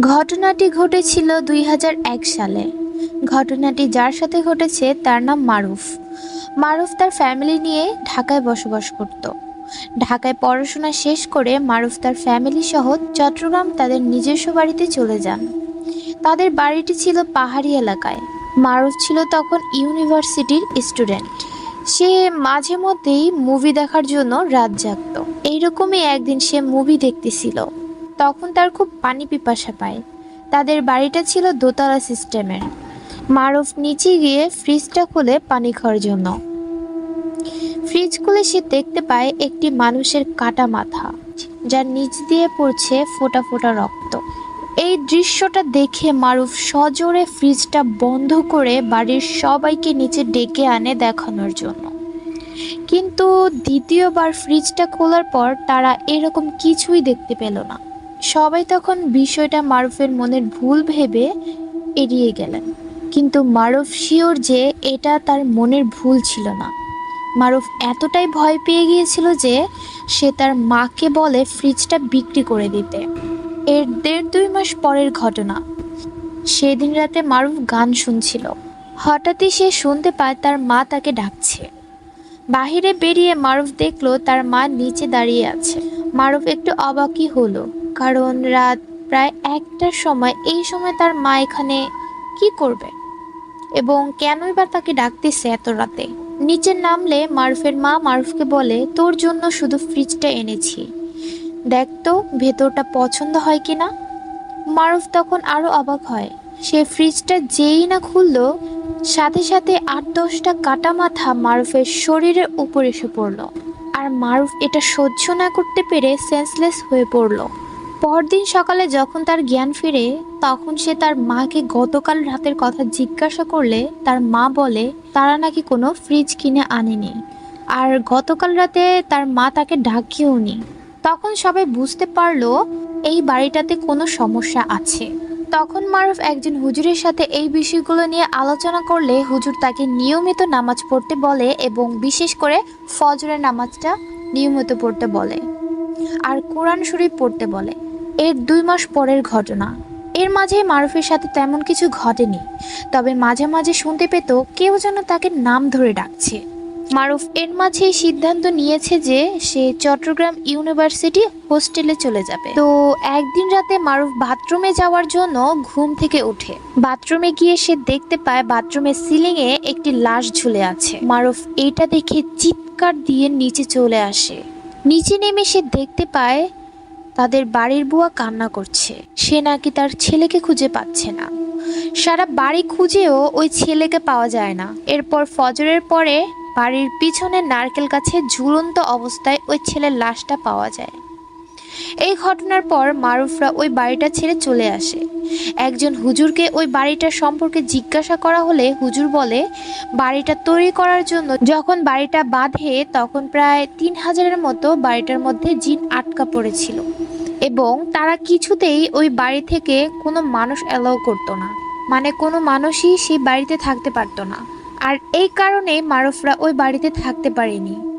ঘটনাটি ঘটেছিল দুই হাজার এক সালে। ঘটনাটি যার সাথে ঘটেছে তার নাম মারুফ। মারুফ তার ফ্যামিলি নিয়ে ঢাকায় বসবাস করত। ঢাকায় পড়াশোনা শেষ করে মারুফ তার ফ্যামিলি সহ চট্টগ্রাম তাদের নিজস্ব বাড়িতে চলে যান। তাদের বাড়িটি ছিল পাহাড়ি এলাকায়। মারুফ ছিল তখন ইউনিভার্সিটির স্টুডেন্ট। সে মাঝে মধ্যেই মুভি দেখার জন্য রাত জাগত। এইরকমই একদিন সে মুভি দেখতেছিল। তখন তার খুব পানি পিপাসা পায়। তাদের বাড়িটা ছিল দোতলা সিস্টেমের। মারুফ নিচে গিয়ে ফ্রিজটা খুলে পানি খাওয়ার জন্য। ফ্রিজ খুলে সে দেখতে পায় একটি মানুষের কাটা মাথা, যার নিচ দিয়ে পড়ছে ফোটা ফোঁটা রক্ত। এই দৃশ্যটা দেখে মারুফ সজোরে ফ্রিজটা বন্ধ করে বাড়ির সবাইকে নিচে ডেকে আনে দেখানোর জন্য। কিন্তু দ্বিতীয়বার ফ্রিজটা খোলার পর তারা এরকম কিছুই দেখতে পেল না। সবাই তখন বিষয়টা মারুফের মনের ভুল ভেবে এড়িয়ে গেলেন। কিন্তু মারুফ শিওর যে এটা তার মনের ভুল ছিল না। মারুফ এতটাই ভয় পেয়ে গিয়েছিল যে সে তার মাকে বলে ফ্রিজটা বিক্রি করে দিতে। এর দেড় দুই মাস পরের ঘটনা। সেদিন রাতে মারুফ গান শুনছিল। হঠাৎই সে শুনতে পায় তার মা তাকে ডাকছে। বাহিরে বেরিয়ে মারুফ দেখল তার মা নিচে দাঁড়িয়ে আছে। মারুফ একটু অবাকই হলো। কারণ রাত প্রায় একটার সময় এই সময় তার মা এখানে কি করবে? এবং কেনই বা তাকে ডাকতেছে এত রাতে? নিচে নামলে মারুফের মা মারুফকে বলে, তোর জন্য শুধু ফ্রিজটা এনেছি। দেখ তো, ভেতরটা পছন্দ হয় কি না? মারুফ তখন আরও অবাক হয়। সে ফ্রিজটা যেই না খুললো, সাথে সাথে আট দশটা কাটা মাথা মারুফের শরীরের উপর এসে পড়ল। আর মারুফ এটা সহ্য না করতে পেরে সেন্সলেস হয়ে পড়ল। পরদিন সকালে যখন তার জ্ঞান ফিরে, তখন সে তার মাকে গতকাল রাতের কথা জিজ্ঞাসা করলে তার মা বলে, তারা নাকি কোনো ফ্রিজ কিনে আনেনি। আর গতকাল রাতে তার মা তাকে ডাকিও নি। তখন সবাই বুঝতে পারল, এই বাড়িটাতে কোনো সমস্যা আছে। তখন মারুফ একজন হুজুরের সাথে এই বিষয়গুলো নিয়ে আলোচনা করলে হুজুর তাকে নিয়মিত নামাজ পড়তে বলে এবং বিশেষ করে ফজরের নামাজটা নিয়মিত পড়তে বলে। আর কোরআন শরীফ পড়তে বলে। এর দুই মাস পরের ঘটনা। এর মাঝে মারুফের সাথে তেমন কিছু ঘটেনি। তবে মাঝে মাঝে শুনতে পেত কেউ যেন তাকে নাম ধরে ডাকছে। মারুফ এর মাঝে সিদ্ধান্ত নিয়েছে যে সে চট্টগ্রাম ইউনিভার্সিটি হোস্টেলে চলে যাবে। তো একদিন রাতে মারুফ বাথরুমে যাওয়ার জন্য ঘুম থেকে ওঠে। বাথরুমে গিয়ে সে দেখতে পায় বাথরুমের সিলিং এ একটি লাশ ঝুলে আছে। মারুফ এটা দেখে চিৎকার দিয়ে নিচে চলে আসে। নিচে নেমে সে দেখতে পায় তাদের বাড়ির বুয়া কান্না করছে। সে নাকি তার ছেলেকে খুঁজে পাচ্ছে না। সারা বাড়ি খুঁজেও ওই ছেলেকে পাওয়া যায় না। এরপর ফজরের পরে বাড়ির পিছনে নারকেল গাছে ঝুলন্ত অবস্থায় ওই ছেলের লাশটা পাওয়া যায়। এই ঘটনার পর মারুফরা ওই বাড়িটা ছেড়ে চলে আসে। একজন হুজুরকে ওই বাড়িটার সম্পর্কে জিজ্ঞাসা করা হলে হুজুর বলে, বাড়িটা তৈরি করার জন্য যখন বাড়িটা বাঁধে, তখন প্রায় তিন হাজারের মতো বাড়িটার মধ্যে জিন আটকা পড়েছিল এবং তারা কিছুতেই ওই বাড়ি থেকে কোনো মানুষ অ্যালাউ করতো না। মানে কোনো মানুষই সেই বাড়িতে থাকতে পারতো না। আর এই কারণে মারুফরা ওই বাড়িতে থাকতে পারেনি।